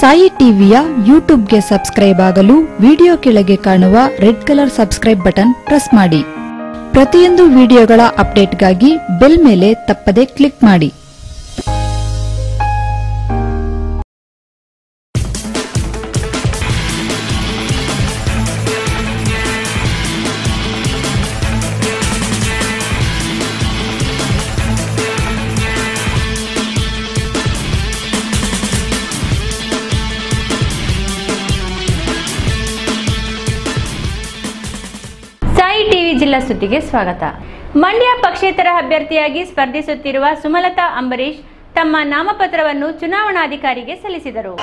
ಸಾಯಿ ಟಿವಿಯ ಯೂಟ್ಯೂಬ್ಗೆ ಸಬ್ಸ್ಕ್ರೈಬ್ ಆಗಲು ವಿಡಿಯೋ ಕೆಳಗೆ ಕಾಣುವ red colour subscribe button press ಮಾಡಿ. ಪ್ರತಿಯೊಂದು ವಿಡಿಯೋಗಳ ಅಪ್ಡೇಟ್ಗಾಗಿ ಬೆಲ್ ಮೇಲೆ ತಪ್ಪದೆ ಕ್ಲಿಕ್ ಮಾಡಿ. ಸುದ್ದಿಗೆ ಸ್ವಾಗತ. ಮಂಡ್ಯ ಪಕ್ಷೇತರ ಅಭ್ಯರ್ಥಿಯಾಗಿ ಸ್ಪರ್ಧಿಸುತ್ತಿರುವ ಸುಮಲತಾ ಅಂಬರೀಶ್ ತಮ್ಮ ನಾಮಪತ್ರವನ್ನು ಚುನಾವಣಾಧಿಕಾರಿಗೆ ಸಲ್ಲಿಸಿದರು.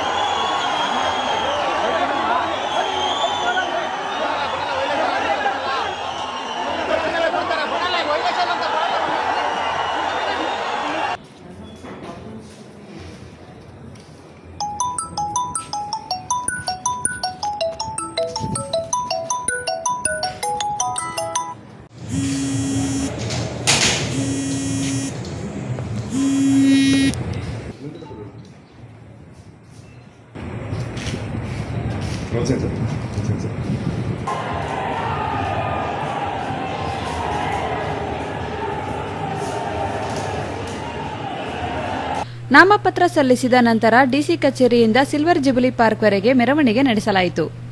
ನಾಮಪತ್ರ ಸಲ್ಲಿಸಿದ ನಂತರ ಡಿಸಿ ಕಚೇರಿಯಿಂದ ಸಿಲ್ವರ್ ಜುಬಿಲಿ ಪಾರ್ಕ್ವರೆಗೆ ಮೆರವಣಿಗೆ ನಡೆಸಲಾಯಿತು.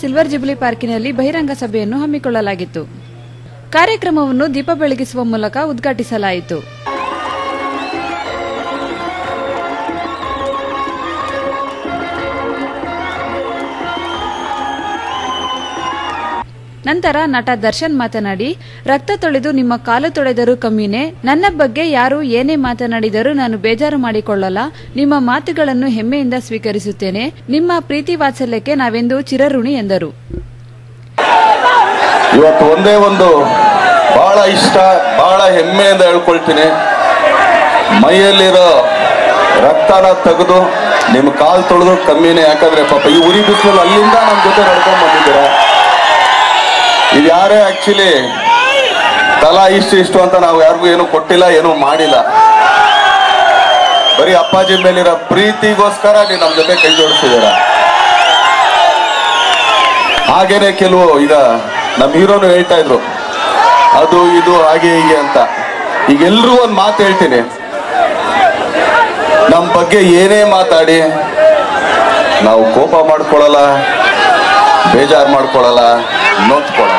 ಸಿಲ್ವರ್ ಜುಬಿಲಿ ಪಾರ್ಕಿನಲ್ಲಿ ಬಹಿರಂಗ ಸಭೆಯನ್ನು ಹಮ್ಮಿಕೊಳ್ಳಲಾಗಿತ್ತು. ಕಾರ್ಯಕ್ರಮವನ್ನು ದೀಪ ಬೆಳಗಿಸುವ ಮೂಲಕ ಉದ್ಘಾಟಿಸಲಾಯಿತು. ನಂತರ ನಟ ದರ್ಶನ್ ಮಾತನಾಡಿ, ರಕ್ತ ತೊಳೆದು ನಿಮ್ಮ ಕಾಲು ತೊಳೆದರೂ ಕಮ್ಮಿನೇ. ನನ್ನ ಬಗ್ಗೆ ಯಾರು ಏನೇ ಮಾತನಾಡಿದರೂ ನಾನು ಬೇಜಾರು ಮಾಡಿಕೊಳ್ಳಲ್ಲ. ನಿಮ್ಮ ಮಾತುಗಳನ್ನು ಹೆಮ್ಮೆಯಿಂದ ಸ್ವೀಕರಿಸುತ್ತೇನೆ. ನಿಮ್ಮ ಪ್ರೀತಿ ವಾತ್ಸಲ್ಯಕ್ಕೆ ನಾವೆಂದು ಚಿರಋಣಿ ಎಂದರು. ಇವತ್ತು ಒಂದೇ ಒಂದು ಬಹಳ ಇಷ್ಟ, ಬಹಳ ಹೆಮ್ಮೆಯಿಂದ ಹೇಳ್ಕೊಳ್ತೀನಿ. ಮೈಯಲ್ಲಿರೋ ರಕ್ತನ ತೆಗೆದು ನಿಮ್ಮ ಕಾಲು ತೊಳೆದು ಕಮ್ಮಿನೇ. ಯಾಕಂದ್ರೆ ಪಾಪ ಈ ಉರಿ ಬಿಸಿಲು ಅಲ್ಲಿಂದ ನಮ್ಮ ಜೊತೆ ನಡ್ಕೊಂಡು ಬಂದಿದ್ದೀರ? ಇದು ಯಾರೇ ಆಕ್ಚುಲಿ ತಲಾ ಇಷ್ಟು ಇಷ್ಟು ಅಂತ ನಾವು ಯಾರಿಗೂ ಏನು ಕೊಟ್ಟಿಲ್ಲ, ಏನು ಮಾಡಿಲ್ಲ. ಬರೀ ಅಪ್ಪಾಜಿ ಮೇಲಿರೋ ಪ್ರೀತಿಗೋಸ್ಕರ ನೀವು ನಮ್ಮ ಜೊತೆ ಕೈ ಜೋಡಿಸಿದ್ದೀರ. ಹಾಗೇನೆ ಕೆಲವು ಈಗ ನಮ್ಮ ಹೀರೋನು ಹೇಳ್ತಾ ಇದ್ರು, ಅದು, ಇದು, ಹಾಗೆ, ಹೀಗೆ ಅಂತ. ಈಗ ಎಲ್ರೂ ಒಂದು ಮಾತು ಹೇಳ್ತೀನಿ. ನಮ್ಮ ಬಗ್ಗೆ ಏನೇ ಮಾತಾಡಿ, ನಾವು ಕೋಪ ಮಾಡ್ಕೊಳ್ಳಲ್ಲ, ಬೇಜಾರು ಮಾಡ್ಕೊಳ್ಳಲ್ಲ, ನೊಂದ್ಕೊಳ್ಳಲ್ಲ.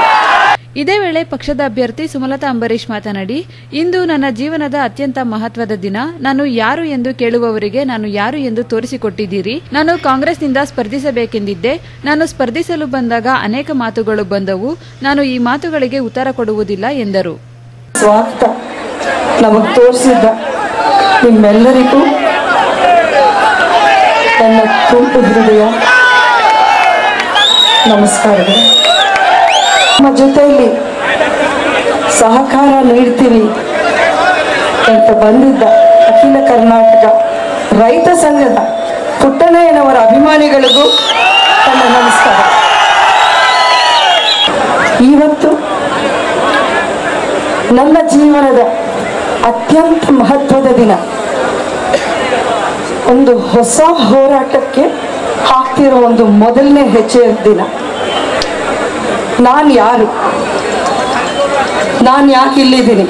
ಇದೇ ವೇಳೆ ಪಕ್ಷದ ಅಭ್ಯರ್ಥಿ ಸುಮಲತಾ ಅಂಬರೀಶ್ ಮಾತನಾಡಿ, ಇಂದು ನನ್ನ ಜೀವನದ ಅತ್ಯಂತ ಮಹತ್ವದ ದಿನ. ನಾನು ಯಾರು ಎಂದು ಕೇಳುವವರಿಗೆ ನಾನು ಯಾರು ಎಂದು ತೋರಿಸಿಕೊಟ್ಟಿದ್ದೀರಿ. ನಾನು ಕಾಂಗ್ರೆಸ್ನಿಂದ ಸ್ಪರ್ಧಿಸಬೇಕೆಂದಿದ್ದೆ. ನಾನು ಸ್ಪರ್ಧಿಸಲು ಬಂದಾಗ ಅನೇಕ ಮಾತುಗಳು ಬಂದವು. ನಾನು ಈ ಮಾತುಗಳಿಗೆ ಉತ್ತರ ಕೊಡುವುದಿಲ್ಲ, ಎಂದರು. ನಿಮ್ಮೆಲ್ಲರಿಗೂ ನನ್ನ ನಮಸ್ಕಾರಗಳು. ನಮ್ಮ ಜೊತೆಯಲ್ಲಿ ಸಹಕಾರ ನೀಡ್ತೀವಿ ಅಂತ ಬಂದಿದ್ದ ಅಖಿಲ ಕರ್ನಾಟಕ ರೈತ ಸಂಘದ ಪುಟ್ಟಣ್ಣಯ್ಯನವರ ಅಭಿಮಾನಿಗಳಿಗೂ ತಮ್ಮ ನಮಸ್ಕಾರ. ಇವತ್ತು ನನ್ನ ಜೀವನದ ಅತ್ಯಂತ ಮಹತ್ವದ ದಿನ. ಒಂದು ಹೊಸ ಹೋರಾಟಕ್ಕೆ ಹಾಕ್ತಿರೋ ಒಂದು ಮೊದಲನೇ ಹೆಜ್ಜೆಯ ದಿನ. ನಾನು ಯಾರು? ನಾನು ಯಾಕೆ ಇಲ್ಲಿದ್ದೀನಿ?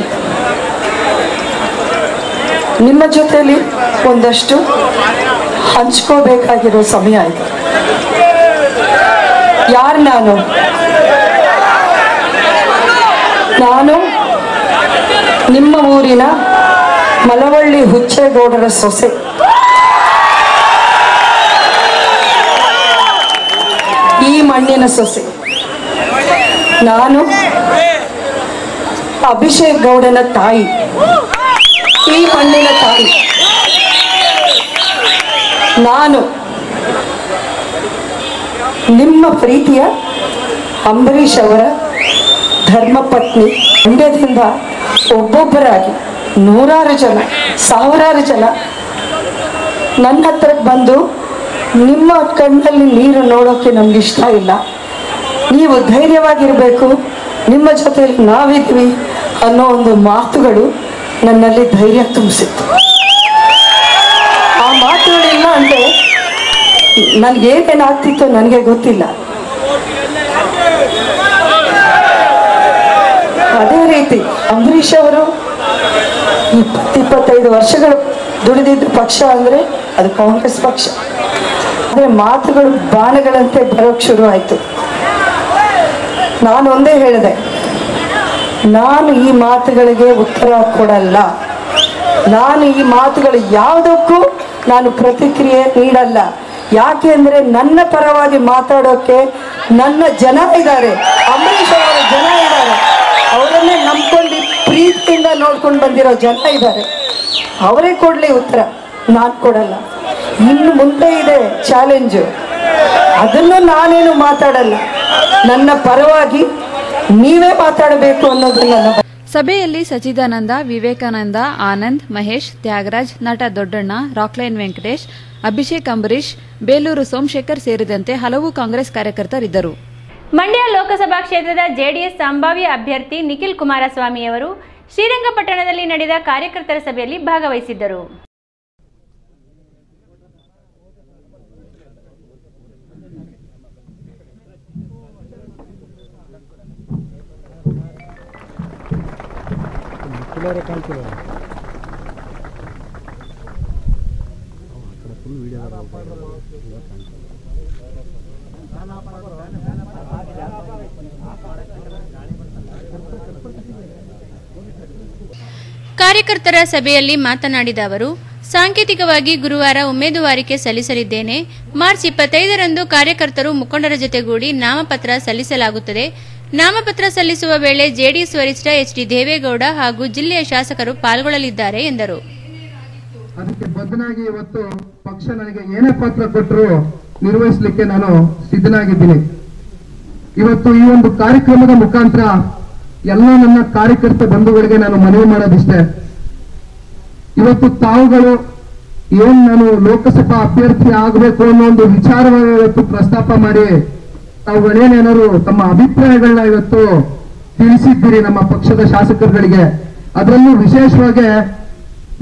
ನಿಮ್ಮ ಜೊತೆಯಲ್ಲಿ ಒಂದಷ್ಟು ಹಂಚ್ಕೋಬೇಕಾಗಿರೋ ಸಮಯ ಇದೆ. ಯಾರು ನಾನು? ನಾನು ನಿಮ್ಮ ಊರಿನ ಮಲವಳ್ಳಿ ಹುಚ್ಚೇಗೌಡರ ಸೊಸೆ. ಈ ಮಣ್ಣಿನ ಸೊಸೆ. ನಾನು ಅಭಿಷೇಕ್ ಗೌಡನ ತಾಯಿ ಈ ಮಣ್ಣಿನ ತಾಯಿ. ನಾನು ನಿಮ್ಮ ಪ್ರೀತಿಯ ಅಂಬರೀಷ್ ಅವರ ಧರ್ಮಪತ್ನಿ, ಮಂಡ್ಯದಿಂದ ಒಬ್ಬೊಬ್ಬರಾಗಿ ನೂರಾರು ಜನ, ಸಾವಿರಾರು ಜನ ನನ್ನ ಹತ್ರಕ್ಕೆ ಬಂದು ನಿಮ್ಮ ಕಣ್ಣಲ್ಲಿ ನೀರು ನೋಡೋಕ್ಕೆ ನಮ್ಗೆ ಇಷ್ಟ ಇಲ್ಲ. ನೀವು ಧೈರ್ಯವಾಗಿರಬೇಕು. ನಿಮ್ಮ ಜೊತೆಯಲ್ಲಿ ನಾವಿದ್ವಿ ಅನ್ನೋ ಒಂದು ಮಾತುಗಳು ನನ್ನಲ್ಲಿ ಧೈರ್ಯ ತುಂಬಿಸಿತ್ತು. ಆ ಮಾತುಗಳಿಲ್ಲ ಅಂದರೆ ನನಗೇನೇನಾಗ್ತಿತ್ತು ನನಗೆ ಗೊತ್ತಿಲ್ಲ. ಅದೇ ರೀತಿ ಅಂಬರೀಷ್ ಅವರು ಇಪ್ಪತ್ತಿಪ್ಪತ್ತೈದು ವರ್ಷಗಳು ದುಡಿದಿದ್ದ ಪಕ್ಷ ಅಂದರೆ ಅದು ಕಾಂಗ್ರೆಸ್ ಪಕ್ಷ. ಆದರೆ ಮಾತುಗಳು ಬಾಣಗಳಂತೆ ಬರೋಕ್ಕೆ ಶುರು ಆಯಿತು. ನಾನು ಒಂದೇ ಹೇಳಿದೆ. ನಾನು ಈ ಮಾತುಗಳಿಗೆ ಉತ್ತರ ಕೊಡಲ್ಲ. ನಾನು ಈ ಮಾತುಗಳು ಯಾವುದಕ್ಕೂ ನಾನು ಪ್ರತಿಕ್ರಿಯೆ ನೀಡಲ್ಲ. ಯಾಕೆ ಅಂದರೆ ನನ್ನ ಪರವಾಗಿ ಮಾತಾಡೋಕೆ ನನ್ನ ಜನ ಇದ್ದಾರೆ. ಅಂಬರೀಷ್ ಅವರ ಜನ ಇದ್ದಾರೆ. ಅವರನ್ನೇ ನಂಬ್ಕೊಂಡು ಪ್ರೀತಿಯಿಂದ ನೋಡ್ಕೊಂಡು ಬಂದಿರೋ ಜನ ಇದ್ದಾರೆ. ಅವರೇ ಕೊಡಲಿ ಉತ್ತರ. ನಾನು ಕೊಡಲ್ಲ. ಇನ್ನು ಮುಂದೆ ಇದೆ ಚಾಲೆಂಜು ಅದನ್ನು ನಾನೇನು ಮಾತಾಡಲ್ಲ. ನನ್ನ ಪರವಾಗಿ ನೀವೇ ಮಾತಾಡಬೇಕು ಅನ್ನೋದು ನನ್ನ ಸಭೆಯಲ್ಲಿ ಸಚಿದಾನಂದ ವಿವೇಕಾನಂದ ಆನಂದ್ ಮಹೇಶ್ ತ್ಯಾಗರಾಜ್ ನಟ ದೊಡ್ಡಣ್ಣ ರಾಕ್ಲೈನ್ ವೆಂಕಟೇಶ್ ಅಭಿಷೇಕ್ ಅಂಬರೀಶ್ ಬೇಲೂರು ಸೋಮಶೇಖರ್ ಸೇರಿದಂತೆ ಹಲವು ಕಾಂಗ್ರೆಸ್ ಕಾರ್ಯಕರ್ತರಿದ್ದರು. ಮಂಡ್ಯ ಲೋಕಸಭಾ ಕ್ಷೇತ್ರದ ಜೆಡಿಎಸ್ ಸಂಭಾವ್ಯ ಅಭ್ಯರ್ಥಿ ನಿಖಿಲ್ ಕುಮಾರಸ್ವಾಮಿಯವರು ಶ್ರೀರಂಗಪಟ್ಟಣದಲ್ಲಿ ನಡೆದ ಕಾರ್ಯಕರ್ತರ ಸಭೆಯಲ್ಲಿ ಭಾಗವಹಿಸಿದ್ದರು. ಕಾರ್ಯಕರ್ತರ ಸಭೆಯಲ್ಲಿ ಮಾತನಾಡಿದ ಅವರು, ಸಾಂಕೇತಿಕವಾಗಿ ಗುರುವಾರ ಉಮೇದುವಾರಿಕೆ ಸಲ್ಲಿಸಲಿದ್ದೇನೆ. ಮಾರ್ಚ್ ಇಪ್ಪತ್ತೈದರಂದು ಕಾರ್ಯಕರ್ತರು ಮುಖಂಡರ ಜೊತೆಗೂಡಿ ನಾಮಪತ್ರ ಸಲ್ಲಿಸಲಾಗುತ್ತದೆ. ನಾಮಪತ್ರ ಸಲ್ಲಿಸುವ ವೇಳೆ ಜೆಡಿಎಸ್ ವರಿಷ್ಠ ಎಚ್ ಡಿ ದೇವೇಗೌಡ ಹಾಗೂ ಜಿಲ್ಲೆಯ ಶಾಸಕರು ಪಾಲ್ಗೊಳ್ಳಲಿದ್ದಾರೆ ಎಂದರು. ಅದಕ್ಕೆ ಬದ್ಧನಾಗಿ ಇವತ್ತು ಪಕ್ಷ ನನಗೆ ಏನೇ ಪತ್ರ ಕೊಟ್ಟರು ನಿರ್ವಹಿಸಲಿಕ್ಕೆ ನಾನು ಸಿದ್ಧನಾಗಿದ್ದೀನಿ. ಇವತ್ತು ಈ ಒಂದು ಕಾರ್ಯಕ್ರಮದ ಮುಖಾಂತರ ಎಲ್ಲ ನನ್ನ ಕಾರ್ಯಕರ್ತ ಬಂಧುಗಳಿಗೆ ನಾನು ಮನವಿ ಮಾಡೋದಿಷ್ಟೇ. ಇವತ್ತು ತಾವುಗಳು ಏನ್ ನಾನು ಲೋಕಸಭಾ ಅಭ್ಯರ್ಥಿ ಆಗಬೇಕು ಅನ್ನೋ ಒಂದು ವಿಚಾರವನ್ನು ಇವತ್ತು ಪ್ರಸ್ತಾಪ ಮಾಡಿ ತಾವುಗಳೇನೇನಾದ್ರು ತಮ್ಮ ಅಭಿಪ್ರಾಯಗಳನ್ನ ಇವತ್ತು ತಿಳಿಸಿದ್ದೀರಿ ನಮ್ಮ ಪಕ್ಷದ ಶಾಸಕರುಗಳಿಗೆ. ಅದರಲ್ಲೂ ವಿಶೇಷವಾಗಿ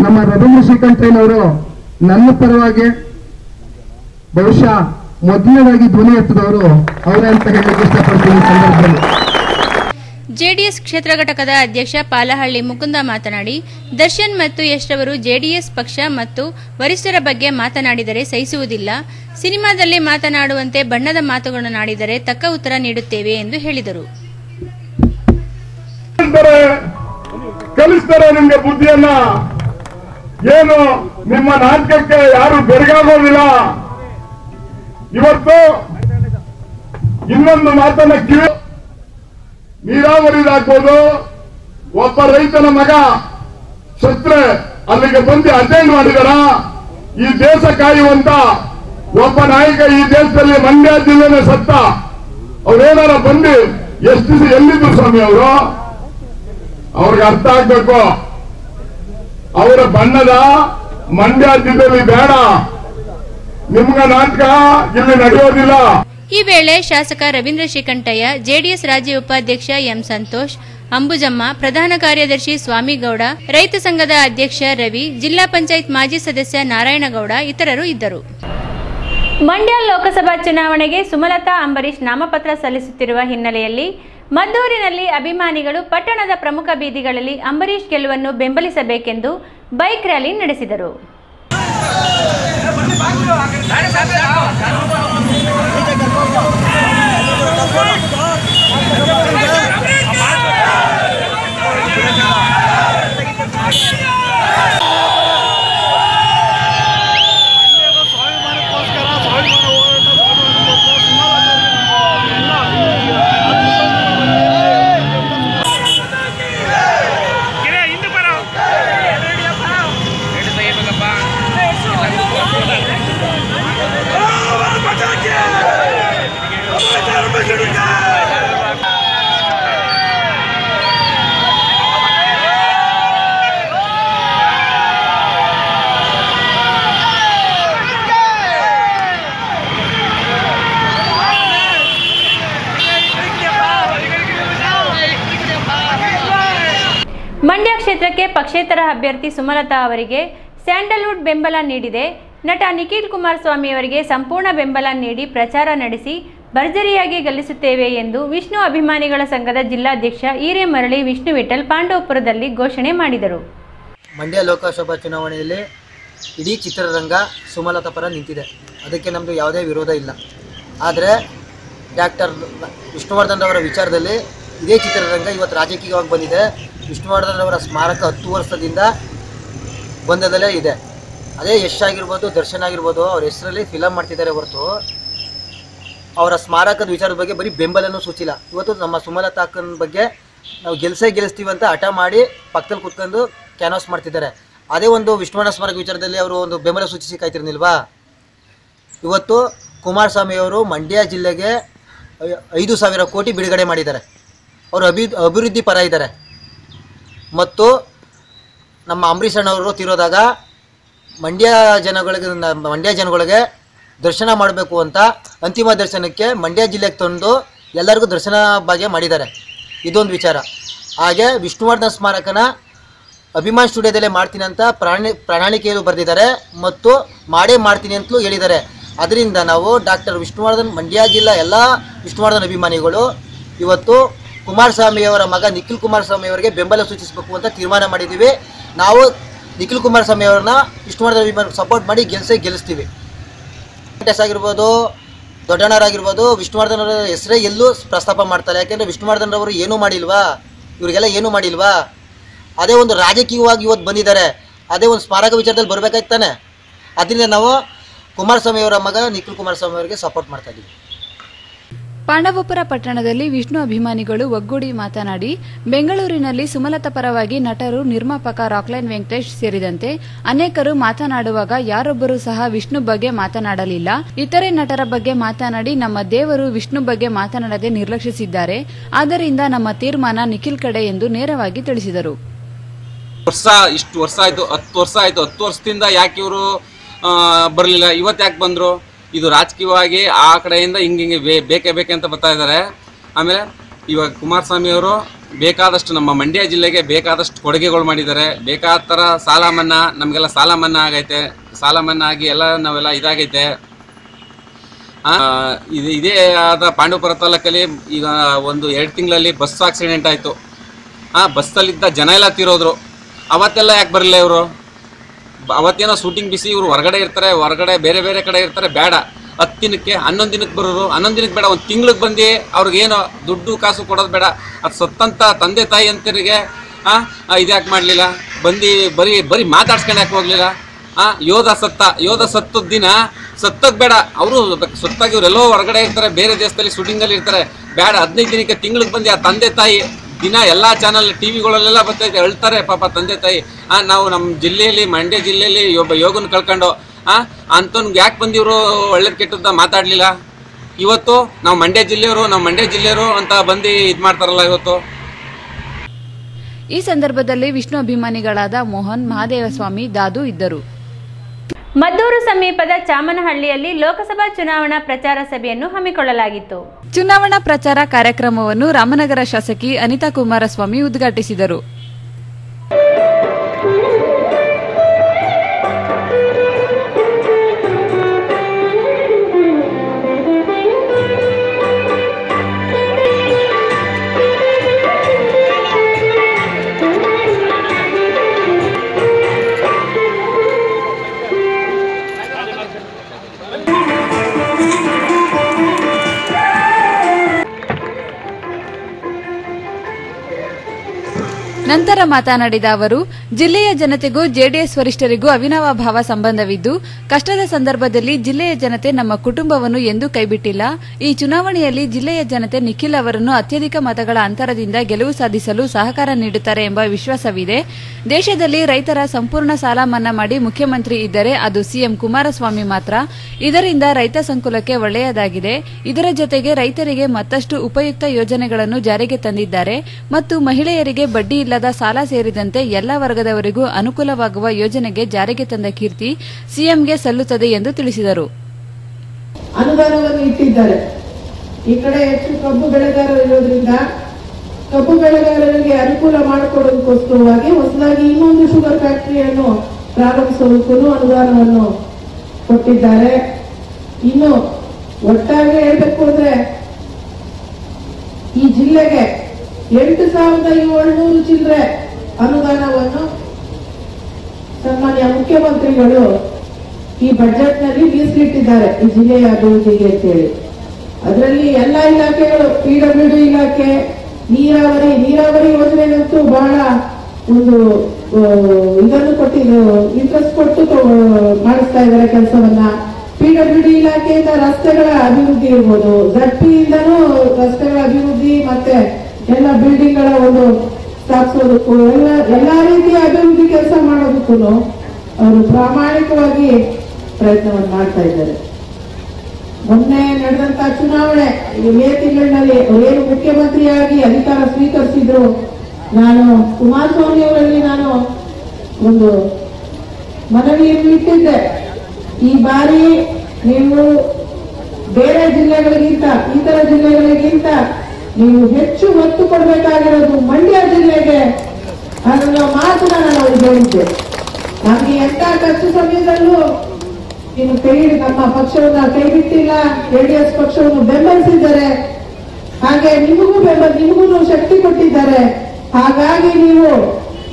ನಮ್ಮ ರವೀಂದ್ರ ಶ್ರೀಕಂಠಯ್ಯನವರು ನನ್ನ ಪರವಾಗಿ ಬಹುಶಃ ಮೊದಲನೇದಾಗಿ ಧ್ವನಿ ಎತ್ತದವರು ಅವರೇ ಅಂತ ಹೇಳಲಿಕ್ಕೆ ಇಷ್ಟಪಡ್ತೀನಿ ಸಂದರ್ಭದಲ್ಲಿ. ಜೆಡಿಎಸ್ ಕ್ಷೇತ್ರ ಘಟಕದ ಅಧ್ಯಕ್ಷ ಪಾಲಹಳ್ಳಿ ಮುಕುಂದ ಮಾತನಾಡಿ, ದರ್ಶನ್ ಮತ್ತು ಯಶ್ ರವರು ಜೆಡಿಎಸ್ ಪಕ್ಷ ಮತ್ತು ವರಿಷ್ಠರ ಬಗ್ಗೆ ಮಾತನಾಡಿದರೆ ಸಹಿಸುವುದಿಲ್ಲ. ಸಿನಿಮಾದಲ್ಲಿ ಮಾತನಾಡುವಂತೆ ಬಣ್ಣದ ಮಾತುಗಳನ್ನಾಡಿದರೆ ತಕ್ಕ ಉತ್ತರ ನೀಡುತ್ತೇವೆ ಎಂದು ಹೇಳಿದರು. ಇವತ್ತು ಇನ್ನೊಂದು ಮಾತನ್ನ ಕಿವಿ ನೀರಾವರಿದಾಗ್ಬೋದು ಒಬ್ಬ ರೈತನ ಮಗ ಸತ್ರೆ ಅಲ್ಲಿಗೆ ಬಂದು ಅಟೆಂಡ್ ಮಾಡಿದಾರ. ಈ ದೇಶ ಕಾಯುವಂತ ಒಬ್ಬ ನಾಯಕ ಈ ದೇಶದಲ್ಲಿ ಮಂಡ್ಯ ಜಿಲ್ಲೆನೇ ಸತ್ತ. ಅವ್ರೇನಾರ ಬಂದು ಎಷ್ಟು ದಿವಸ ಎಲ್ಲಿದ್ರು ಸ್ವಾಮಿ ಅವರು? ಅವ್ರಿಗೆ ಅರ್ಥ ಆಗ್ಬೇಕು. ಅವರ ಬಣ್ಣದ ಮಂಡ್ಯ ಜಿಲ್ಲೆಯಲ್ಲಿ ಬೇಡ. ನಿಮ್ಗ ನಾಟಕ ಇಲ್ಲಿ ನಡೆಯೋದಿಲ್ಲ. ಈ ವೇಳೆ ಶಾಸಕ ರವೀಂದ್ರ ಶ್ರೀಕಂಠಯ್ಯ, ಜೆಡಿಎಸ್ ರಾಜ್ಯ ಉಪಾಧ್ಯಕ್ಷ ಎಂ ಸಂತೋಷ್, ಅಂಬುಜಮ್ಮ, ಪ್ರಧಾನ ಕಾರ್ಯದರ್ಶಿ ಸ್ವಾಮಿಗೌಡ, ರೈತ ಸಂಘದ ಅಧ್ಯಕ್ಷ ರವಿ, ಜಿಲ್ಲಾ ಪಂಚಾಯತ್ ಮಾಜಿ ಸದಸ್ಯ ನಾರಾಯಣಗೌಡ ಇತರರು ಇದ್ದರು. ಮಂಡ್ಯ ಲೋಕಸಭಾ ಚುನಾವಣೆಗೆ ಸುಮಲತಾ ಅಂಬರೀಶ್ ನಾಮಪತ್ರ ಸಲ್ಲಿಸುತ್ತಿರುವ ಹಿನ್ನೆಲೆಯಲ್ಲಿ ಮದ್ದೂರಿನಲ್ಲಿ ಅಭಿಮಾನಿಗಳು ಪಟ್ಟಣದ ಪ್ರಮುಖ ಬೀದಿಗಳಲ್ಲಿ ಅಂಬರೀಶ್ ಗೆಲುವನ್ನು ಬೆಂಬಲಿಸಬೇಕೆಂದು ಬೈಕ್ ರ್ಯಾಲಿ ನಡೆಸಿದರು. ಕ್ಷೇತ್ರಕ್ಕೆ ಪಕ್ಷೇತರ ಅಭ್ಯರ್ಥಿ ಸುಮಲತಾ ಅವರಿಗೆ ಸ್ಯಾಂಡಲ್ವುಡ್ ಬೆಂಬಲ ನೀಡಿದೆ. ನಟ ನಿಖಿಲ್ ಕುಮಾರಸ್ವಾಮಿ ಅವರಿಗೆ ಸಂಪೂರ್ಣ ಬೆಂಬಲ ನೀಡಿ ಪ್ರಚಾರ ನಡೆಸಿ ಭರ್ಜರಿಯಾಗಿ ಗೆಲ್ಲಿಸುತ್ತೇವೆ ಎಂದು ವಿಷ್ಣು ಅಭಿಮಾನಿಗಳ ಸಂಘದ ಜಿಲ್ಲಾಧ್ಯಕ್ಷ ಹಿರೇಮರಳಿ ವಿಷ್ಣು ವಿಠಲ್ ಪಾಂಡವಪುರದಲ್ಲಿ ಘೋಷಣೆ ಮಾಡಿದರು. ಮಂಡ್ಯ ಲೋಕಸಭಾ ಚುನಾವಣೆಯಲ್ಲಿ ಇಡೀ ಚಿತ್ರರಂಗ ಸುಮಲತಾ ಪರ ನಿಂತಿದೆ. ಅದಕ್ಕೆ ನಮ್ಮದು ಯಾವುದೇ ವಿರೋಧ ಇಲ್ಲ. ಆದರೆ ಡಾಕ್ಟರ್ ವಿಷ್ಣುವರ್ಧನ್ ಅವರ ವಿಚಾರದಲ್ಲಿ ಇದೇ ಚಿತ್ರರಂಗ ಇವತ್ತು ರಾಜಕೀಯವಾಗಿ ಬಂದಿದೆ. ವಿಷ್ಣುವರ್ಧನ್ ಸ್ಮಾರಕ ಹತ್ತು ವರ್ಷದಿಂದ ಬಂದದಲ್ಲೇ ಇದೆ. ಅದೇ ಯಶ್ ಆಗಿರ್ಬೋದು, ದರ್ಶನ್ ಆಗಿರ್ಬೋದು, ಅವ್ರ ಹೆಸರಲ್ಲಿ ಫಿಲಮ್ ಮಾಡ್ತಿದ್ದಾರೆ ಹೊರತು. ಅವರ ಸ್ಮಾರಕದ ವಿಚಾರದ ಬಗ್ಗೆ ಬರೀ ಬೆಂಬಲನೂ ಸೂಚಿಲ್ಲ. ಇವತ್ತು ನಮ್ಮ ಸುಮಲತಾ ಅಕ್ಕನ ಬಗ್ಗೆ ನಾವು ಗೆಲ್ಸೇ ಗೆಲ್ಲಿಸ್ತೀವಿ ಅಂತ ಹಠ ಮಾಡಿ ಪಕ್ಕದಲ್ಲಿ ಕುತ್ಕೊಂಡು ಕ್ಯಾನ್ವಾಸ್ ಮಾಡ್ತಿದ್ದಾರೆ. ಅದೇ ಒಂದು ವಿಷ್ಣುವರ್ಣ ಸ್ಮಾರಕ ವಿಚಾರದಲ್ಲಿ ಅವರು ಒಂದು ಬೆಂಬಲ ಸೂಚಿಸಿ ಕಾಯ್ತಿರ್ನಿಲ್ವಾ ಇವತ್ತು ಕುಮಾರಸ್ವಾಮಿ ಅವರು ಮಂಡ್ಯ ಜಿಲ್ಲೆಗೆ ಐದು ಸಾವಿರ ಕೋಟಿ ಬಿಡುಗಡೆ ಮಾಡಿದ್ದಾರೆ. ಅವರು ಅಭಿ, ಅಭಿವೃದ್ಧಿ ಪರ ಇದ್ದಾರೆ. ಮತ್ತು ನಮ್ಮ ಅಂಬರೀಷ್ ಅಣ್ಣವರು ತೀರೋದಾಗ ಮಂಡ್ಯ ಜನಗಳಿಗೆ ಮಂಡ್ಯ ಜನಗಳಿಗೆ ದರ್ಶನ ಮಾಡಬೇಕು ಅಂತ ಅಂತಿಮ ದರ್ಶನಕ್ಕೆ ಮಂಡ್ಯ ಜಿಲ್ಲೆಗೆ ತಂದು ಎಲ್ಲರಿಗೂ ದರ್ಶನ ಭಾಗ್ಯ ಮಾಡಿದ್ದಾರೆ. ಇದೊಂದು ವಿಚಾರ. ಹಾಗೆ ವಿಷ್ಣುವರ್ಧನ್ ಸ್ಮಾರಕನ ಅಭಿಮಾನ್ ಸ್ಟುಡಿಯೋದಲ್ಲೇ ಮಾಡ್ತೀನಿ ಅಂತ ಪ್ರಾಣಿ, ಪ್ರಣಾಳಿಕೆಯಲ್ಲೂ ಬರೆದಿದ್ದಾರೆ ಮತ್ತು ಮಾಡೇ ಮಾಡ್ತೀನಿ ಅಂತಲೂ ಹೇಳಿದ್ದಾರೆ. ಅದರಿಂದ ನಾವು ಡಾಕ್ಟರ್ ವಿಷ್ಣುವರ್ಧನ್, ಮಂಡ್ಯ ಜಿಲ್ಲಾ ಎಲ್ಲ ವಿಷ್ಣುವರ್ಧನ್ ಅಭಿಮಾನಿಗಳು ಇವತ್ತು ಕುಮಾರಸ್ವಾಮಿಯವರ ಮಗ ನಿಖಿಲ್ ಕುಮಾರಸ್ವಾಮಿ ಅವರಿಗೆ ಬೆಂಬಲ ಸೂಚಿಸಬೇಕು ಅಂತ ತೀರ್ಮಾನ ಮಾಡಿದ್ದೀವಿ. ನಾವು ನಿಖಿಲ್ ಕುಮಾರಸ್ವಾಮಿ ಅವ್ರನ್ನ ಅಭಿಮಾನಿ ಸಪೋರ್ಟ್ ಮಾಡಿ ಗೆಲ್ಸೇ ಗೆಲ್ಲಿಸ್ತೀವಿ. ವೆಂಕಟೇಶ್ ಆಗಿರ್ಬೋದು ದೊಡ್ಡಣ್ಣರಾಗಿರ್ಬೋದು ವಿಷ್ಣುವರ್ಧನ್ ಅವರ ಹೆಸರೇ ಎಲ್ಲೂ ಪ್ರಸ್ತಾಪ ಮಾಡ್ತಾರೆ ಯಾಕೆಂದರೆ ವಿಷ್ಣುವರ್ಧನ್ ಅವರು ಏನೂ ಮಾಡಿಲ್ವಾ? ಇವರಿಗೆಲ್ಲ ಏನೂ ಮಾಡಿಲ್ವಾ? ಅದೇ ಒಂದು ರಾಜಕೀಯವಾಗಿ ಇವತ್ತು ಬಂದಿದ್ದಾರೆ. ಅದೇ ಒಂದು ಸ್ಮಾರಕ ವಿಚಾರದಲ್ಲಿ ಬರಬೇಕಾಯ್ತಾನೆ ಅದರಿಂದ ನಾವು ಕುಮಾರಸ್ವಾಮಿ ಅವರ ಮಗ ನಿಖಿಲ್ ಕುಮಾರಸ್ವಾಮಿ ಅವರಿಗೆ ಸಪೋರ್ಟ್ ಮಾಡ್ತಾ ಇದ್ದೀವಿ ಪಾಂಡವಪುರ ಪಟ್ಟಣದಲ್ಲಿ ವಿಷ್ಣು ಅಭಿಮಾನಿಗಳು ಒಗ್ಗೂಡಿ ಮಾತನಾಡಿ, ಬೆಂಗಳೂರಿನಲ್ಲಿ ಸುಮಲತಾ ಪರವಾಗಿ ನಟರು ನಿರ್ಮಾಪಕ ರಾಕ್ಲೈನ್ ವೆಂಕಟೇಶ್ ಸೇರಿದಂತೆ ಅನೇಕರು ಮಾತನಾಡುವಾಗ ಯಾರೊಬ್ಬರೂ ಸಹ ವಿಷ್ಣು ಬಗ್ಗೆ ಮಾತನಾಡಲಿಲ್ಲ. ಇತರೆ ನಟರ ಬಗ್ಗೆ ಮಾತನಾಡಿ, ನಮ್ಮ ದೇವರು ವಿಷ್ಣು ಬಗ್ಗೆ ಮಾತನಾಡದೆ ನಿರ್ಲಕ್ಷಿಸಿದ್ದಾರೆ. ಆದ್ದರಿಂದ ನಮ್ಮ ತೀರ್ಮಾನ ನಿಖಿಲ್ ಕಡೆ ಎಂದು ನೇರವಾಗಿ ತಿಳಿಸಿದರು. ವರ್ಷ ಇಷ್ಟು ವರ್ಷ ಆಯ್ತು, ಹತ್ತು ವರ್ಷ ಆಯ್ತು, ಹತ್ತು ವರ್ಷದಿಂದ ಯಾಕೆ ಇವರು ಬರಲಿಲ್ಲ? ಇವತ್ತು ಯಾಕೆ ಬಂದರು? ಇದು ರಾಜಕೀಯವಾಗಿ ಆ ಕಡೆಯಿಂದ ಹಿಂಗೆ ಹಿಂಗೆ ಬೇಕೇ ಬೇಕೆ ಅಂತ ಬರ್ತಾ ಇದ್ದಾರೆ. ಆಮೇಲೆ ಇವಾಗ ಕುಮಾರಸ್ವಾಮಿ ಅವರು ಬೇಕಾದಷ್ಟು ನಮ್ಮ ಮಂಡ್ಯ ಜಿಲ್ಲೆಗೆ ಬೇಕಾದಷ್ಟು ಕೊಡುಗೆಗಳು ಮಾಡಿದ್ದಾರೆ. ಬೇಕಾದ ಥರ ಸಾಲ ಮನ್ನಾ, ನಮಗೆಲ್ಲ ಸಾಲ ಮನ್ನಾ ಆಗೈತೆ. ಸಾಲ ಮನ್ನಾ ಆಗಿ ಎಲ್ಲ ನಾವೆಲ್ಲ ಇದಾಗೈತೆ. ಇದು ಇದೇ ಆದ ಪಾಂಡವಪುರ ತಾಲೂಕಲ್ಲಿ ಈಗ ಒಂದು ಎರಡು ತಿಂಗಳಲ್ಲಿ ಬಸ್ ಆಕ್ಸಿಡೆಂಟ್ ಆಯಿತು. ಆ, ಬಸ್ಸಲ್ಲಿದ್ದ ಜನ ಎಲ್ಲ ತೀರೋದ್ರು. ಅವತ್ತೆಲ್ಲ ಯಾಕೆ ಬರಲಿಲ್ಲ ಇವರು? ಅವತ್ತೇನೋ ಶೂಟಿಂಗ್ ಬಿಸಿ ಇವರು ಹೊರಗಡೆ ಇರ್ತಾರೆ, ಹೊರಗಡೆ ಬೇರೆ ಬೇರೆ ಕಡೆ ಇರ್ತಾರೆ, ಬೇಡ. ಹತ್ತು ದಿನಕ್ಕೆ, ಹನ್ನೊಂದು ದಿನಕ್ಕೆ ಬರೋರು, ಹನ್ನೊಂದು ದಿನಕ್ಕೆ ಬೇಡ, ಒಂದು ತಿಂಗ್ಳಿಗೆ ಬಂದು ಅವ್ರಿಗೇನೋ ದುಡ್ಡು, ಕಾಸು ಕೊಡೋದು ಬೇಡ. ಅದು ಸತ್ತಂಥ ತಂದೆ ತಾಯಿ ಅಂತರಿಗೆ ಇದ್ಯಾಕೆ ಮಾಡಲಿಲ್ಲ? ಬಂದು, ಬರೀ ಬರೀ ಮಾತಾಡ್ಸ್ಕೊಂಡು ಯಾಕೆ ಹೋಗಲಿಲ್ಲ? ಹಾಂ ಯೋಧ ಸತ್ತ, ಯೋಧ ಸತ್ತದ ದಿನ ಸತ್ತೋಗ ಬೇಡ. ಅವರು ಸತ್ತಾಗಿ ಇವರೆಲ್ಲೋ ಹೊರಗಡೆ ಇರ್ತಾರೆ, ಬೇರೆ ದೇಶದಲ್ಲಿ ಶೂಟಿಂಗಲ್ಲಿ ಇರ್ತಾರೆ. ಬೇಡ, ಹದಿನೈದು ದಿನಕ್ಕೆ ತಿಂಗ್ಳಿಗೆ ಬಂದು ಆ ತಂದೆ ತಾಯಿ? ದಿನ ಎಲ್ಲ ಚಾನಲ್ ಟಿ ವಿಗಳಲ್ಲೆಲ್ಲ ಬರ್ತೈತೆ ಹೇಳ್ತಾರೆ, ಪಾಪ ತಂದೆ ತಾಯಿ ನಾವು ನಮ್ಮ ಜಿಲ್ಲೆಯಲ್ಲಿ, ಮಂಡ್ಯ ಜಿಲ್ಲೆಯಲ್ಲಿ ಒಬ್ಬ ಯೋಗನ ಕಳ್ಕೊಂಡು, ಆ ಅಂಥವ್ನಿಗೆ ಯಾಕೆ ಬಂದಿವರು? ಒಳ್ಳೇದು ಕೆಟ್ಟದ್ದ ಮಾತಾಡಲಿಲ್ಲ. ಇವತ್ತು ನಾವು ಮಂಡ್ಯ ಜಿಲ್ಲೆಯವರು, ನಾವು ಮಂಡ್ಯ ಜಿಲ್ಲೆಯವರು ಅಂತ ಬಂದು ಇದು ಮಾಡ್ತಾರಲ್ಲ ಇವತ್ತು. ಈ ಸಂದರ್ಭದಲ್ಲಿ ವಿಷ್ಣು ಅಭಿಮಾನಿಗಳಾದ ಮೋಹನ್, ಮಹಾದೇವಸ್ವಾಮಿ, ದಾದು ಇದ್ದರು. ಮದ್ದೂರು ಸಮೀಪದ ಚಾಮನಹಳ್ಳಿಯಲ್ಲಿ ಲೋಕಸಭಾ ಚುನಾವಣಾ ಪ್ರಚಾರ ಸಭೆಯನ್ನು ಹಮ್ಮಿಕೊಳ್ಳಲಾಗಿತ್ತು. ಚುನಾವಣಾ ಪ್ರಚಾರ ಕಾರ್ಯಕ್ರಮವನ್ನು ರಾಮನಗರ ಶಾಸಕಿ ಅನಿತಾ ಕುಮಾರಸ್ವಾಮಿ ಉದ್ಘಾಟಿಸಿದರು. ನಂತರ ಮಾತನಾಡಿದ ಅವರು, ಜಿಲ್ಲೆಯ ಜನತೆಗೂ ಜೆಡಿಎಸ್ ವರಿಷ್ಠರಿಗೂ ಅವಿನಾಭಾವ ಸಂಬಂಧವಿದ್ದು, ಕಷ್ಟದ ಸಂದರ್ಭದಲ್ಲಿ ಜಿಲ್ಲೆಯ ಜನತೆ ನಮ್ಮ ಕುಟುಂಬವನ್ನು ಎಂದೂ ಕೈಬಿಟ್ಟಿಲ್ಲ. ಈ ಚುನಾವಣೆಯಲ್ಲಿ ಜಿಲ್ಲೆಯ ಜನತೆ ನಿಖಿಲ್ ಅವರನ್ನು ಅತ್ಯಧಿಕ ಮತಗಳ ಅಂತರದಿಂದ ಗೆಲುವು ಸಾಧಿಸಲು ಸಹಕಾರ ನೀಡುತ್ತಾರೆ ಎಂಬ ವಿಶ್ವಾಸವಿದೆ. ದೇಶದಲ್ಲಿ ರೈತರ ಸಂಪೂರ್ಣ ಸಾಲ ಮನ್ನಾ ಮಾಡಿ ಮುಖ್ಯಮಂತ್ರಿ ಇದ್ದರೆ ಅದು ಸಿಎಂ ಕುಮಾರಸ್ವಾಮಿ ಮಾತ್ರ. ಇದರಿಂದ ರೈತ ಸಂಕುಲಕ್ಕೆ ಒಳ್ಳೆಯದಾಗಿದೆ. ಇದರ ಜೊತೆಗೆ ರೈತರಿಗೆ ಮತ್ತಷ್ಟು ಉಪಯುಕ್ತ ಯೋಜನೆಗಳನ್ನು ಜಾರಿಗೆ ತಂದಿದ್ದಾರೆ. ಮತ್ತು ಮಹಿಳೆಯರಿಗೆ ಬಡ್ಡಿ ಇಲ್ಲದ ಸಾಲ ಸೇರಿದಂತೆ ಎಲ್ಲ ವರ್ಗದವರಿಗೂ ಅನುಕೂಲವಾಗುವ ಯೋಜನೆಗೆ ಜಾರಿಗೆ ತಂದ ಕೀರ್ತಿ ಸಿಎಂಗೆ ಸಲ್ಲುತ್ತದೆ ಎಂದು ತಿಳಿಸಿದರು. ಅನುದಾನವನ್ನು ಇಟ್ಟಿದ್ದಾರೆ. ಈ ಕಡೆ ಹೆಚ್ಚು ಕಬ್ಬು ಬೆಳೆಗಾರರು ಇರೋದ್ರಿಂದ ಕಬ್ಬು ಬೆಳೆಗಾರರಿಗೆ ಅನುಕೂಲ ಮಾಡಿಕೊಡೋದಕ್ಕೋಸ್ಕರವಾಗಿ ಹೊಸದಾಗಿ ಇನ್ನೊಂದು ಶುಗರ್ ಫ್ಯಾಕ್ಟರಿಯನ್ನು ಪ್ರಾರಂಭಿಸೋದಕ್ಕೂ ಅನುದಾನವನ್ನು ಕೊಟ್ಟಿದ್ದಾರೆ. ಇನ್ನು ಒಟ್ಟಾಗಿ ಹೇಳಬೇಕು ಅಂದ್ರೆ ಈ ಜಿಲ್ಲೆಗೆ ಎಂಟು ಸಾವಿರದ ಏಳ್ನೂರು ಚಿಲ್ಲರೆ ಅನುದಾನವನ್ನು ಸನ್ಮಾನ್ಯ ಮುಖ್ಯಮಂತ್ರಿಗಳು ಈ ಬಜೆಟ್ನಲ್ಲಿ ಮೀಸಲಿಟ್ಟಿದ್ದಾರೆ, ಈ ಜಿಲ್ಲೆಯ ಅಭಿವೃದ್ಧಿಗೆ ಅಂತೇಳಿ. ಅದರಲ್ಲಿ ಎಲ್ಲ ಇಲಾಖೆಗಳು ಪಿಡಬ್ಲ್ಯೂಡಿ ಇಲಾಖೆ, ನೀರಾವರಿ ನೀರಾವರಿ ಯೋಜನೆಗಂತೂ ಬಹಳ ಒಂದು ಇದನ್ನು ಕೊಟ್ಟಿದ್ದು ಇಂಟ್ರೆಸ್ಟ್ ಕೊಟ್ಟು ಮಾಡಿಸ್ತಾ ಇದ್ದಾರೆ ಕೆಲಸವನ್ನ. ಪಿಡಬ್ಲ್ಯೂಡಿ ಇಲಾಖೆಯಿಂದ ರಸ್ತೆಗಳ ಅಭಿವೃದ್ಧಿ ಇರ್ಬೋದು. ಜಡ್ಪಿಯಿಂದನೂ ರಸ್ತೆಗಳ ಅಭಿವೃದ್ಧಿ ಮತ್ತೆ ಎಲ್ಲ ಬಿಲ್ಡಿಂಗ್ಗಳ ಒಂದು ಸ್ಥಾಪಿಸೋದಕ್ಕೂ ಎಲ್ಲ ಎಲ್ಲ ರೀತಿಯ ಅಭಿವೃದ್ಧಿ ಕೆಲಸ ಮಾಡೋದಕ್ಕೂ ಅವರು ಪ್ರಾಮಾಣಿಕವಾಗಿ ಪ್ರಯತ್ನವನ್ನು ಮಾಡ್ತಾ ಇದ್ದಾರೆ. ಮೊನ್ನೆ ನಡೆದಂತ ಚುನಾವಣೆ ಮೇ ತಿಂಗಳಿನಲ್ಲಿ ಏನು ಮುಖ್ಯಮಂತ್ರಿಯಾಗಿ ಅಧಿಕಾರ ಸ್ವೀಕರಿಸಿದ್ರು, ನಾನು ಕುಮಾರಸ್ವಾಮಿ ಅವರಲ್ಲಿ ನಾನು ಒಂದು ಮನವಿಯನ್ನು ಇಟ್ಟಿದ್ದೆ. ಈ ಬಾರಿ ನೀವು ಬೇರೆ ಜಿಲ್ಲೆಗಳಿಗಿಂತ ಇತರ ಜಿಲ್ಲೆಗಳಿಗಿಂತ ನೀವು ಹೆಚ್ಚು ಒತ್ತು ಕೊಡಬೇಕಾಗಿರೋದು ಮಂಡ್ಯ ಜಿಲ್ಲೆಗೆ ಅದನ್ನ ಮಾತನ್ನ ನಾನು ಅವ್ರಿಗೆ ಹೇಳಿದ್ದೆ. ನಮ್ಗೆ ಎಂತ ಖರ್ಚು ಸಮಯದಲ್ಲೂ ನೀವು ಕೈ ನಮ್ಮ ಪಕ್ಷವನ್ನ ಕೈ ಬಿಟ್ಟಿಲ್ಲ ಜೆಡಿಎಸ್ ಪಕ್ಷವನ್ನು ಬೆಂಬಲಿಸಿದ್ದಾರೆ. ಹಾಗೆ ನಿಮಗೂ ಬೆಂಬಲ ನಿಮಗೂ ಶಕ್ತಿ ಕೊಟ್ಟಿದ್ದಾರೆ. ಹಾಗಾಗಿ ನೀವು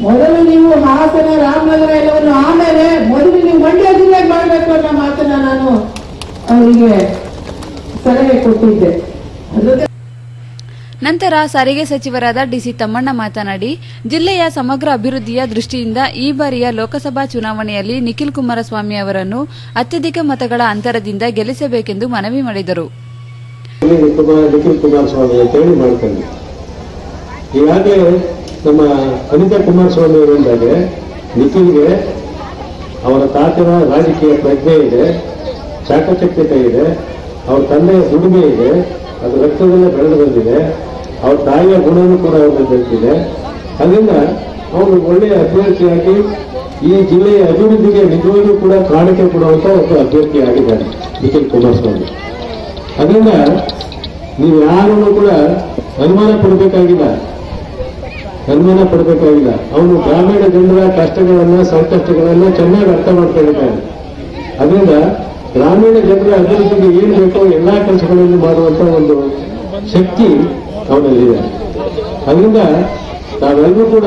ಮೊದಲು ನೀವು ಹಾಸನ, ರಾಮನಗರ ಎಲ್ಲವನ್ನು ಆಮೇಲೆ ಮೊದಲು ನೀವು ಮಂಡ್ಯ ಜಿಲ್ಲೆಗೆ ಮಾಡಬೇಕು ಅನ್ನೋ ಮಾತನ್ನ ನಾನು ಅವರಿಗೆ ಸಲಹೆ ಕೊಟ್ಟಿದ್ದೆ. ಅದ್ರ ನಂತರ ಸಾರಿಗೆ ಸಚಿವರಾದ ಡಿಸಿ ತಮ್ಮಣ್ಣ ಮಾತನಾಡಿ, ಜಿಲ್ಲೆಯ ಸಮಗ್ರ ಅಭಿವೃದ್ಧಿಯ ದೃಷ್ಟಿಯಿಂದ ಈ ಬಾರಿಯ ಲೋಕಸಭಾ ಚುನಾವಣೆಯಲ್ಲಿ ನಿಖಿಲ್ ಕುಮಾರಸ್ವಾಮಿ ಅವರನ್ನು ಅತ್ಯಧಿಕ ಮತಗಳ ಅಂತರದಿಂದ ಗೆಲ್ಲಿಸಬೇಕೆಂದು ಮನವಿ ಮಾಡಿದರು. ನಮ್ಮ ಅನಿತಾ ಕುಮಾರಸ್ವಾಮಿ ಅವರು ಹೇಳಿದಾಗೆ ನಿಖಿಲ್ಗೆ ಅವರ ತಾತನ ರಾಜಕೀಯ ಪ್ರಜ್ಞೆ ಇದೆ ಚಾಕಚಕ್ಯತೆ ಇದೆ, ಅವರ ತಂದೆಯ ದುಡಿಮೆ ಇದೆ, ಅದು ರಕ್ತದಲ್ಲೇ ಬೆಳೆದು ಬಂದಿದೆ. ಅವ್ರ ತಾಯಿಯ ಗುಣವೂ ಕೂಡ ಅವ್ರಿಗೆ ಬೆಳೆದಿದೆ ಅದರಿಂದ ಅವರು ಒಳ್ಳೆಯ ಅಭ್ಯರ್ಥಿಯಾಗಿ ಈ ಜಿಲ್ಲೆಯ ಅಭಿವೃದ್ಧಿಗೆ ನಿಜವಾಗ್ಲೂ ಕೂಡ ಕಾಣಿಕೆ ಕೊಡುವಂತ ಒಬ್ಬ ಅಭ್ಯರ್ಥಿ ಆಗಿದ್ದಾರೆ ನಿಖಿಲ್ ಕುಮಾರಸ್ವಾಮಿ. ಅದರಿಂದ ನೀವು ಯಾರನ್ನು ಕೂಡ ಅನುಮಾನ ಪಡಬೇಕಾಗಿಲ್ಲ. ಅನುಮಾನ ಪಡಬೇಕಾಗಿಲ್ಲ. ಅವನು ಗ್ರಾಮೀಣ ಜನರ ಕಷ್ಟಗಳನ್ನ, ಸಂಕಷ್ಟಗಳನ್ನ ಚೆನ್ನಾಗಿ ಅರ್ಥ ಮಾಡ್ಕೊಂಡಿದ್ದಾನೆ. ಅದರಿಂದ ಗ್ರಾಮೀಣ ಜನರ ಅಭಿವೃದ್ಧಿಗೆ ಏನು ಬೇಕೋ ಎಲ್ಲಾ ಕೆಲಸಗಳನ್ನು ಮಾಡುವಂತ ಒಂದು ಶಕ್ತಿ ಅವನಲ್ಲಿದೆ ಅದರಿಂದ ನಾವೆಲ್ಲರೂ ಕೂಡ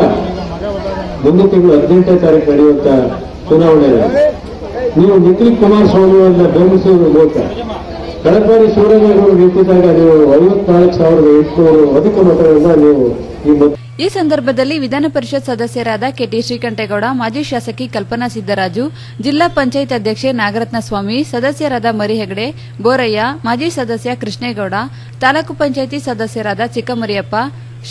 ಮುಂದಿನ ತಿಂಗಳು ಹದಿನೆಂಟನೇ ತಾರೀಕು ನಡೆಯುವಂತ ಚುನಾವಣೆ ನೀವು ನಿಖಿಲ್ ಕುಮಾರಸ್ವಾಮಿ ಅವರನ್ನ ಬೆಂಬಲಿಸುವ ಮೂಲಕ ಕಳೆದ ಬಾರಿ ಶಿವರಾಮೇಗೌಡರು ನಿಂತಿದ್ದಾಗ ನೀವು ಐವತ್ನಾಲ್ಕು ಸಾವಿರದ ಎಂಟುನೂರು ಅಧಿಕ ಮತಗಳನ್ನ ನೀವು ಈ ಮತ ಈ ಸಂದರ್ಭದಲ್ಲಿ ವಿಧಾನ ಪರಿಷತ್ ಸದಸ್ಯರಾದ ಕೆಟಿ ಶ್ರೀಕಂಠೇಗೌಡ, ಮಾಜಿ ಶಾಸಕಿ ಕಲ್ಪನಾ ಸಿದ್ದರಾಜು, ಜಿಲ್ಲಾ ಪಂಚಾಯತ್ ಅಧ್ಯಕ್ಷೆ ನಾಗರತ್ನ ಸ್ವಾಮಿ, ಸದಸ್ಯರಾದ ಮರಿ ಹೆಗಡೆ ಬೋರಯ್ಯ, ಮಾಜಿ ಸದಸ್ಯ ಕೃಷ್ಣೇಗೌಡ, ತಾಲೂಕು ಪಂಚಾಯಿತಿ ಸದಸ್ಯರಾದ ಚಿಕ್ಕಮರಿಯಪ್ಪ,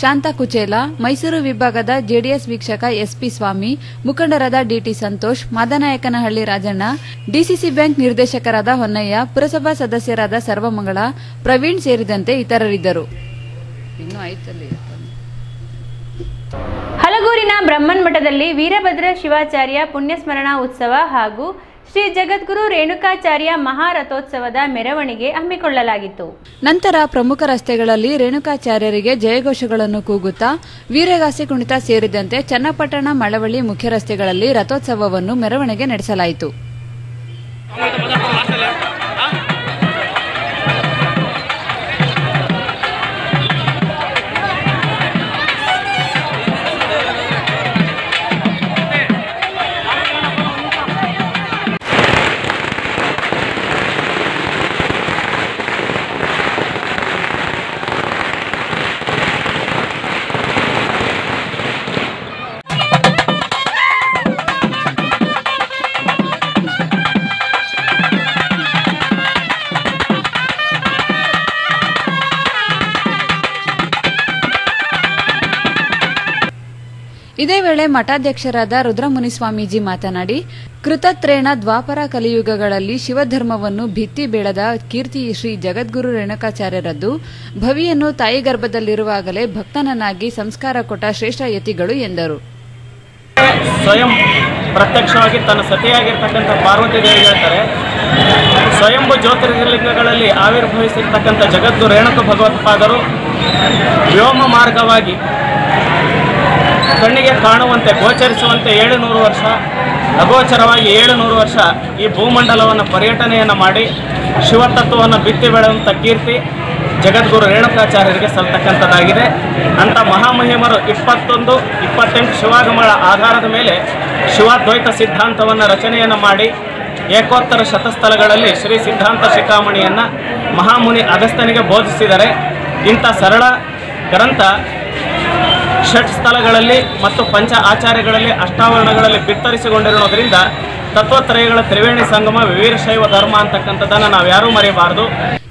ಶಾಂತಾ ಕುಚೇಲ, ಮೈಸೂರು ವಿಭಾಗದ ಜೆಡಿಎಸ್ ವೀಕ್ಷಕ ಎಸ್ಪಿ ಸ್ವಾಮಿ, ಮುಖಂಡರಾದ DT Santosh, Madanayakanahalli Rajanna, DCC bank ನಿರ್ದೇಶಕರಾದ ಹೊನ್ನಯ್ಯ, ಪುರಸಭಾ ಸದಸ್ಯರಾದ ಸರ್ವಮಂಗಳ, ಪ್ರವೀಣ್ ಸೇರಿದಂತೆ ಇತರರಿದ್ದರು. ಹಲಗೂರಿನ ಬ್ರಹ್ಮನ್ ಮಠದಲ್ಲಿ ವೀರಭದ್ರ ಶಿವಾಚಾರ್ಯ ಪುಣ್ಯಸ್ಮರಣಾ ಉತ್ಸವ ಹಾಗೂ ಶ್ರೀ ಜಗದ್ಗುರು ರೇಣುಕಾಚಾರ್ಯ ಮಹಾರಥೋತ್ಸವದ ಮೆರವಣಿಗೆ ಹಮ್ಮಿಕೊಳ್ಳಲಾಗಿತ್ತು. ನಂತರ ಪ್ರಮುಖ ರಸ್ತೆಗಳಲ್ಲಿ ರೇಣುಕಾಚಾರ್ಯರಿಗೆ ಜಯಘೋಷಗಳನ್ನು ಕೂಗುತ್ತಾ ವೀರಗಾಸಿ ಕುಣಿತ ಸೇರಿದಂತೆ ಚನ್ನಪಟ್ಟಣ ಮಳವಳ್ಳಿ ಮುಖ್ಯ ರಸ್ತೆಗಳಲ್ಲಿ ರಥೋತ್ಸವವನ್ನು ಮೆರವಣಿಗೆ ನಡೆಸಲಾಯಿತು. ಮಠಾಧ್ಯಕ್ಷರಾದ ರುದ್ರಮುನಿ ಸ್ವಾಮೀಜಿ ಮಾತನಾಡಿ, ಕೃತತ್ರೇಣ ದ್ವಾಪರ ಕಲಿಯುಗಗಳಲ್ಲಿ ಶಿವಧರ್ಮವನ್ನು ಭಿತ್ತಿ ಬೆಳೆದ ಕೀರ್ತಿ ಶ್ರೀ ಜಗದ್ಗುರು ರೇಣುಕಾಚಾರ್ಯರದ್ದು. ಭವಿಯನ್ನು ತಾಯಿ ಗರ್ಭದಲ್ಲಿರುವಾಗಲೇ ಭಕ್ತನನ್ನಾಗಿ ಸಂಸ್ಕಾರ ಕೊಟ್ಟ ಶ್ರೇಷ್ಠ ಯತಿಗಳು ಎಂದರು. ಸ್ವಯಂ ಪ್ರತ್ಯಕ್ಷವಾಗಿ ತನ್ನ ಸತಿಯಾಗಿರ್ತಕ್ಕಂಥ ಪಾರ್ವತಿ ದೇವಿ ಹೇಳ್ತಾರೆ, ಸ್ವಯಂಭು ಜ್ಯೋತಿರ್ಲಿಂಗಗಳಲ್ಲಿ ಆವಿರ್ಭವಿಸಿರ್ತಕ್ಕಂಥ ಜಗದ್ದು ರೇಣುಕ ಭಗವತ್ಪಾದರು ವ್ಯೋಮ ಮಾರ್ಗವಾಗಿ ಕಣ್ಣಿಗೆ ಕಾಣುವಂತೆ, ಗೋಚರಿಸುವಂತೆ ಏಳು ನೂರು ವರ್ಷ ಅಗೋಚರವಾಗಿ ಏಳು ನೂರು ವರ್ಷ ಈ ಭೂಮಂಡಲವನ್ನು ಪರ್ಯಟನೆಯನ್ನು ಮಾಡಿ, ಶಿವತತ್ವವನ್ನು ಬಿತ್ತಿ ಬೆಳೆದಂಥ ಕೀರ್ತಿ ಜಗದ್ಗುರು ರೇಣುಕಾಚಾರ್ಯರಿಗೆ ಸಲ್ತಕ್ಕಂಥದ್ದಾಗಿದೆ. ಅಂಥ ಮಹಾಮಹಿಮರು ಇಪ್ಪತ್ತೊಂದು, ಇಪ್ಪತ್ತೆಂಟು ಶಿವಾಗಮಗಳ ಆಧಾರದ ಮೇಲೆ ಶಿವಾದ್ವೈತ ಸಿದ್ಧಾಂತವನ್ನು ರಚನೆಯನ್ನು ಮಾಡಿ, ಏಕೋತ್ತರ ಶತಸ್ಥಲಗಳಲ್ಲಿ ಶ್ರೀ ಸಿದ್ಧಾಂತ ಶಿಖಾಮಣಿಯನ್ನು ಮಹಾಮುನಿ ಅಗಸ್ತನಿಗೆ ಬೋಧಿಸಿದರೆ ಇಂಥ ಸರಳ ಗ್ರಂಥ ಷಟ್ ಸ್ಥಳಗಳಲ್ಲಿ ಮತ್ತು ಪಂಚ ಆಚಾರ್ಯಗಳಲ್ಲಿ ಅಷ್ಟಾವರಣಗಳಲ್ಲಿ ಬಿತ್ತರಿಸಿಕೊಂಡಿರೋದ್ರಿಂದ ತತ್ವತ್ರಯಗಳ ತ್ರಿವೇಣಿ ಸಂಗಮ ವೀರಶೈವ ಧರ್ಮ ಅಂತಕ್ಕಂಥದ್ದನ್ನು ನಾವು ಯಾರೂ ಮರೆಯಬಾರದು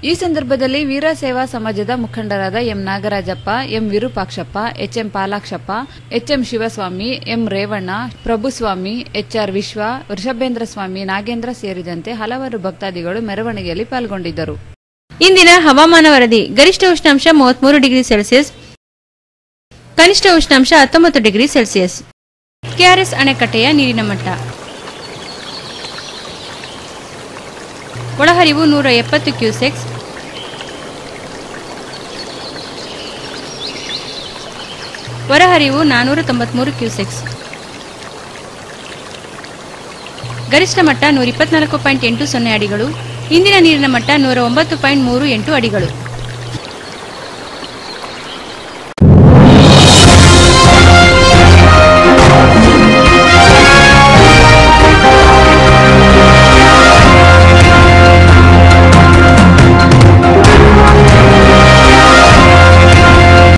ಈ ಸಂದರ್ಭದಲ್ಲಿ ವೀರಸೇವಾ ಸಮಾಜದ ಮುಖಂಡರಾದ M Nagarajappa M Virupakshappa HM Palakshappa HM Shivaswamy M Revanna Prabhuswamy HR Vishwa Vrishabhendra Swamy Nagendra ಸೇರಿದಂತೆ ಹಲವಾರು ಭಕ್ತಾದಿಗಳು ಮೆರವಣಿಗೆಯಲ್ಲಿ ಪಾಲ್ಗೊಂಡಿದ್ದರು. ಇಂದಿನ ಹವಾಮಾನ ವರದಿ ಗರಿಷ್ಠ ಉಷ್ಣಾಂಶ ಮೂವತ್ಮೂರು ಡಿಗ್ರಿ ಸೆಲ್ಸಿಯಸ್ ಕನಿಷ್ಠ ಉಷ್ಣಾಂಶ ಹತ್ತೊಂಬತ್ತು ಡಿಗ್ರಿ ಸೆಲ್ಸಿಯಸ್. ಕೆಆರ್ಎಸ್ ಅಣೆಕಟ್ಟೆಯ ನೀರಿನ ಮಟ್ಟ. ಒಳಹರಿವು ನೂರ ಎಪ್ಪತ್ತು ಕ್ಯೂಸೆಕ್ಸ್. ಹೊರಹರಿವು ನಾನೂರ ತೊಂಬತ್ಮೂರು ಕ್ಯೂಸೆಕ್ಸ್. ಗರಿಷ್ಠ ಮಟ್ಟ ನೂರ ಇಪ್ಪತ್ನಾಲ್ಕು ಪಾಯಿಂಟ್ ಎಂಟು ಸೊನ್ನೆ ಅಡಿಗಳು. ಇಂದಿನ ನೀರಿನ ಮಟ್ಟ ನೂರ ಒಂಬತ್ತು ಪಾಯಿಂಟ್ ಮೂರು ಎಂಟು ಅಡಿಗಳು.